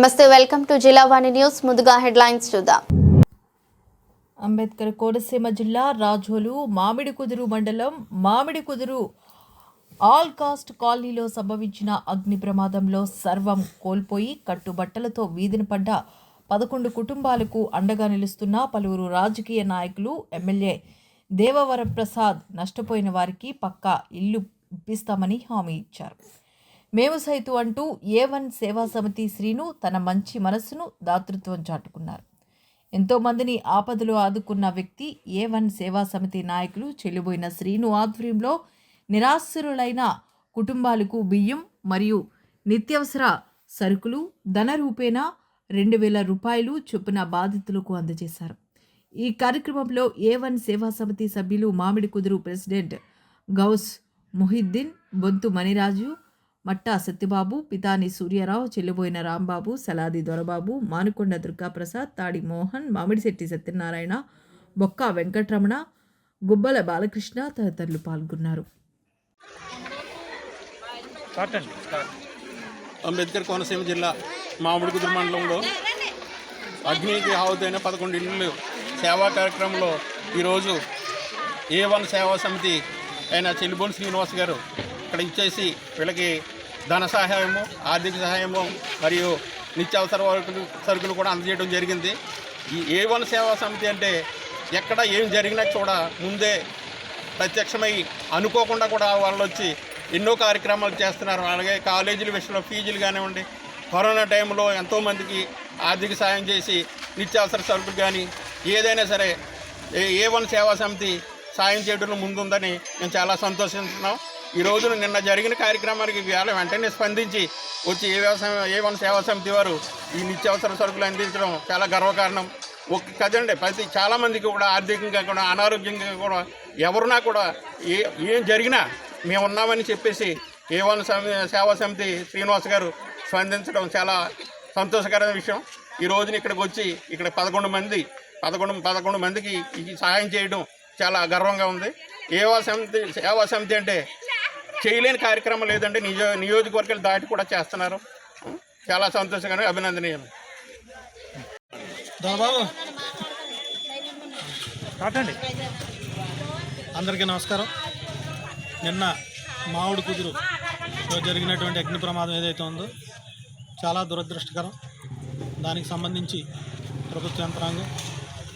నమస్తే welcome to Jillavani news. ముందుగా headlines చూద్దాం. అంబేద్కర్ కోనసీమ జిల్లా రాజోలు మామిడి కుదురు మండలం మామిడి కుదురు ఆల్ కాస్ట్ కాలనీలో సంభవించిన అగ్ని ప్రమాదంలో సర్వం కోల్పోయి కట్టుబట్టలతో వీధిన పడ్డ పదకొండు కుటుంబాలకు అండగా నిలుస్తున్న పలువురు రాజకీయ నాయకులు ఎమ్మెల్యే దేవవర ప్రసాద్ నష్టపోయిన వారికి పక్కా ఇల్లు ఇప్పిస్తామని హామీ ఇచ్చారు. మేము సైతు అంటూ ఏ వన్ సేవా సమితి శ్రీను తన మంచి మనస్సును దాతృత్వం చాటుకున్నారు. ఎంతోమందిని ఆపదలు ఆపదలో ఆదుకున్న వ్యక్తి ఏ వన్ సేవా సమితి నాయకులు చెల్లిపోయిన శ్రీను ఆధ్వర్యంలో నిరాశ్రులైన కుటుంబాలకు బియ్యం మరియు నిత్యవసర సరుకులు ధన రూపేణా రెండు వేల రూపాయలు చొప్పున బాధితులకు అందజేశారు. ఈ కార్యక్రమంలో ఏ వన్ సేవా సమితి సభ్యులు మామిడి కుదురు ప్రెసిడెంట్ గౌస్ ముహిద్దీన్ బొంతు మణిరాజు మట్టా సత్యబాబు పితాని సూర్యారావు చెల్లిబోయిన రాంబాబు సలాది దొరబాబు మానుకొండ దుర్గాప్రసాద్ తాడి మోహన్ మామిడిశెట్టి సత్యనారాయణ బొక్క వెంకటరమణ గుబ్బల బాలకృష్ణ తదితరులు పాల్గొన్నారు. అంబేద్కర్ కోనసీమ జిల్లా మామిడికుదురు మండలంలో అగ్నికి ఆవుతైన పదకొండు ఇళ్ళు సేవా కార్యక్రమంలో ఈరోజు ఏ వన్ సేవా సమితి అయిన చెల్లిబోని శ్రీనివాస్ గారు అక్కడ ఇచ్చేసి వీళ్ళకి ధన సహాయము ఆర్థిక సహాయము మరియు నిత్యావసర సరుకులు కూడా అందజేయడం జరిగింది. ఈ ఏ వన్ సేవా సమితి అంటే ఎక్కడ ఏం జరిగినా కూడా ముందే ప్రత్యక్షమై అనుకోకుండా కూడా వాళ్ళు వచ్చి ఎన్నో కార్యక్రమాలు చేస్తున్నారు. అలాగే కాలేజీల విషయంలో ఫీజులు కానివ్వండి కరోనా టైంలో ఎంతోమందికి ఆర్థిక సాయం చేసి నిత్యావసర సరుకులు కానీ ఏదైనా సరే ఏ ఏ వన్ సేవా సమితి సాయం చేయడంలో ముందుందని మేము చాలా సంతోషిస్తున్నాం. ఈ రోజున నిన్న జరిగిన కార్యక్రమానికి వేళ వెంటనే స్పందించి వచ్చి ఏ వ్యవసాయం ఏ వన్ సేవా సమితి వారు ఈ నిత్యావసర సరుకులు అందించడం చాలా గర్వకారణం. ఒక కదండి ప్రతి చాలామందికి కూడా ఆర్థికంగా కూడా అనారోగ్యంగా కూడా ఎవరున్నా కూడా ఏ ఏం జరిగినా మేము ఉన్నామని చెప్పేసి ఏ వన్ సేవా సమితి శ్రీనివాస్ గారు స్పందించడం చాలా సంతోషకరమైన విషయం. ఈ రోజున ఇక్కడికి వచ్చి ఇక్కడ పదకొండు మంది పదకొండు పదకొండు మందికి సహాయం చేయడం చాలా గర్వంగా ఉంది. ఏవా సమితి సేవా సమితి అంటే చేయలేని కార్యక్రమం లేదండి. నిజ నియోజకవర్గాలు దాటి కూడా చేస్తున్నారు. చాలా సంతోషంగా అభినందనీయం. దొరబాబు అందరికీ నమస్కారం. నిన్న మామిడి కుదురు జరిగినటువంటి అగ్ని ప్రమాదం ఏదైతే ఉందో చాలా దురదృష్టకరం. దానికి సంబంధించి ప్రభుత్వ యంత్రాంగం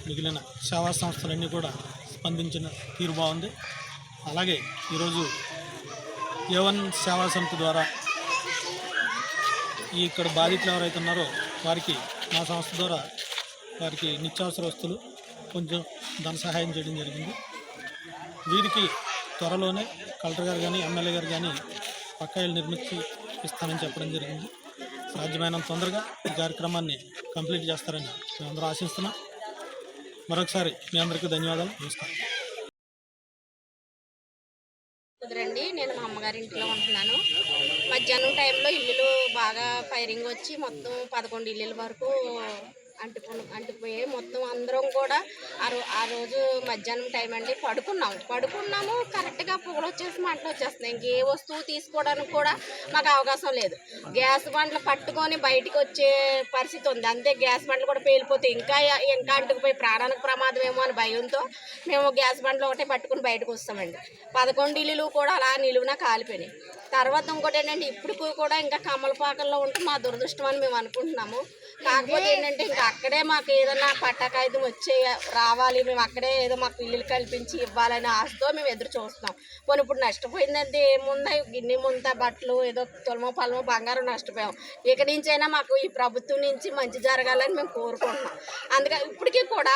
మిగిలిన సేవా సంస్థలన్నీ కూడా స్పందించిన తీరు బాగుంది. అలాగే ఈరోజు ఏవన్ సేవా సమితి ద్వారా ఈ ఇక్కడ బాధితులు ఎవరైతే ఉన్నారో వారికి మా సంస్థ ద్వారా వారికి నిత్యావసర వస్తువులు కొంచెం ధన సహాయం చేయడం జరిగింది. వీరికి త్వరలోనే కలెక్టర్ గారు కానీ ఎమ్మెల్యే గారు కానీ పక్కాయిలు నిర్మించి ఇస్తానని చెప్పడం జరిగింది. సాధ్యమైనంత తొందరగా ఈ కార్యక్రమాన్ని కంప్లీట్ చేస్తారని మేమందరూ ఆశిస్తున్నాం. మరొకసారి మీ అందరికీ ధన్యవాదాలు. నమస్కారం. నేను ఇంట్లో ఉంటున్నాను. మధ్యాహ్నం టైంలో ఇల్లులు బాగా ఫైరింగ్ వచ్చి మొత్తం పదకొండు ఇల్లుల వరకు అంటుకు అంటుకుపోయి మొత్తం అందరం కూడా ఆ రో ఆ రోజు మధ్యాహ్నం టైం అండి పడుకున్నాము. పడుకున్నాము కరెక్ట్గా పొగలు వచ్చేసి మంటలు వచ్చేస్తున్నాయి. ఇంకే వస్తువు తీసుకోవడానికి కూడా మాకు అవకాశం లేదు. గ్యాస్ బండ్లు పట్టుకొని బయటికి వచ్చే పరిస్థితి ఉంది. అంతే గ్యాస్ బండ్లు కూడా పేలిపోతే ఇంకా ఇంకా అంటుకుపోయి ప్రాణానికి ప్రమాదం ఏమో అని భయంతో మేము గ్యాస్ బండ్లు ఒకటే పట్టుకుని బయటకు వస్తామండి. పదకొండు ఇల్లులు కూడా అలా నిలువున కాలిపోయినాయి. తర్వాత ఇంకోటి ఏంటంటే ఇప్పుడు కూడా ఇంకా కమలపాకల్లో ఉంటే మా దురదృష్టం అని మేము అనుకుంటున్నాము. కాకపోతే ఏంటంటే ఇంకా అక్కడే మాకు ఏదైనా పట్టకాయుధం వచ్చే రావాలి మేము అక్కడే ఏదో మాకు ఇల్లులు కల్పించి ఇవ్వాలనే ఆశతో మేము ఎదురు చూస్తున్నాం. పోనీ ఇప్పుడు నష్టపోయిందంటే ఏముంది? గిన్నె ముంత బట్టలు ఏదో తులమో పలమో బంగారం నష్టపోయాం. ఇక నుంచైనా మాకు ఈ ప్రభుత్వం నుంచి మంచి జరగాలని మేము కోరుకుంటున్నాం. అందుకని ఇప్పటికీ కూడా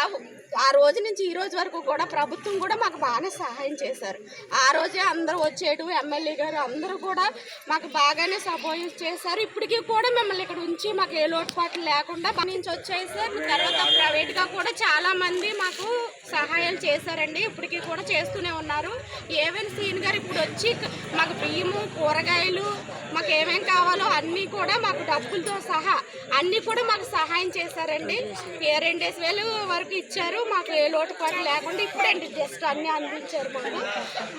ఆ రోజు నుంచి ఈ రోజు వరకు కూడా ప్రభుత్వం కూడా మాకు బాగానే సహాయం చేశారు. ఆ రోజే అందరూ వచ్చేటు ఎమ్మెల్యే గారు అందరూ కూడా మాకు బాగానే సపోర్ట్ చేశారు. ఇప్పటికీ కూడా మిమ్మల్ని ఇక్కడ ఉంచి మాకు ఏ లోటుపాట్లు లేకుండా పని నుంచి వచ్చేసి తర్వాత ప్రైవేట్గా కూడా చాలామంది మాకు సహాయాలు చేశారండి. ఇప్పటికీ కూడా చేస్తూనే ఉన్నారు. ఏవైనా సీన్ గారు ఇప్పుడు వచ్చి మాకు బియ్యము కూరగాయలు మాకు ఏమేం కావాలో అన్నీ కూడా మాకు డబ్బులతో సహా అన్నీ కూడా మాకు సహాయం చేశారండి. ఏ రెండేసి వేలు వరకు ఇచ్చారు. మాకు ఏ లోటుపాటు లేకుండా ఇప్పుడండి జస్ట్ అన్నీ అందించారు మాకు.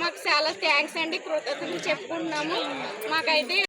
మాకు చాలా థ్యాంక్స్ అండి. కృతజ్ఞతలు చెప్పుకుంటున్నాము. మాకైతే